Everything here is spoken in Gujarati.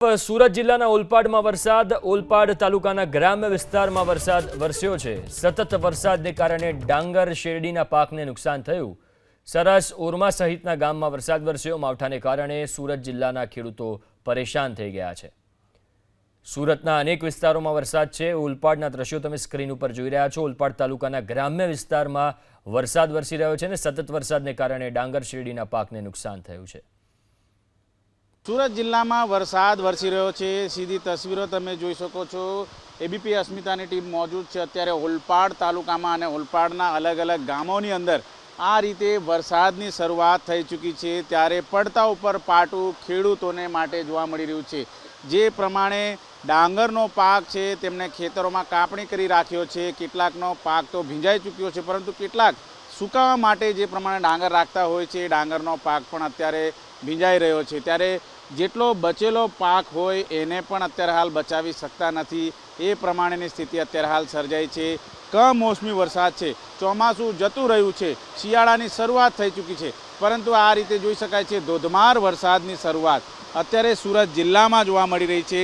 સુરત જિલ્લાના ઓલપાડમાં વરસાદ, ઓલપાડ તાલુકાના ગ્રામ્ય વિસ્તારમાં વરસાદ વરસ્યો છે. સતત વરસાદને કારણે ડાંગર, શેરડીના પાકને નુકસાન થયું. સરસ ઓરમા સહિતના ગામમાં વરસાદ વરસ્યો. માવઠાને કારણે સુરત જિલ્લાના ખેડૂતો પરેશાન થઈ ગયા છે. સુરતના અનેક વિસ્તારોમાં વરસાદ છે. ઓલપાડના દ્રશ્યો તમે સ્ક્રીન ઉપર જોઈ રહ્યા છો. ઓલપાડ તાલુકાના ગ્રામ્ય વિસ્તારમાં વરસાદ વરસી રહ્યો છે અને સતત વરસાદને કારણે ડાંગર, શેરડીના પાકને નુકસાન થયું છે. સુરત જિલ્લામાં વરસાદ વરસી રહ્યો છે. સીધી તસવીરો તમે જોઈ શકો છો. એબીપી અસ્મિતાની ટીમ મોજૂદ છે. અત્યારે ઓલપાડ તાલુકામાં અને ઓલપાડના અલગ અલગ ગામોની અંદર આ રીતે વરસાદની શરૂઆત થઈ ચૂકી છે. ત્યારે પડતા ઉપર પાટું ખેડૂતોને માટે જોવા મળી રહ્યું છે. જે પ્રમાણે ડાંગરનો પાક છે તેમણે ખેતરોમાં કાપણી કરી રાખ્યો છે. કેટલાકનો પાક તો ભીંજાઈ ચૂક્યો છે, પરંતુ કેટલાક સુકાવા માટે જે પ્રમાણે ડાંગર રાખતા હોય છે એ ડાંગરનો પાક પણ અત્યારે ભીંજાઈ રહ્યો છે. ત્યારે જેટલો બચેલો પાક હોય એને પણ અત્યારે હાલ બચાવી શકતા નથી. એ પ્રમાણેની સ્થિતિ અત્યારે હાલ સર્જાઈ છે. કમોસમી વરસાદ છે. ચોમાસું જતું રહ્યું છે. શિયાળાની શરૂઆત થઈ ચૂકી છે. પરંતુ આ રીતે જોઈ શકાય છે, ધોધમાર વરસાદની શરૂઆત અત્યારે સુરત જિલ્લામાં જોવા મળી રહી છે.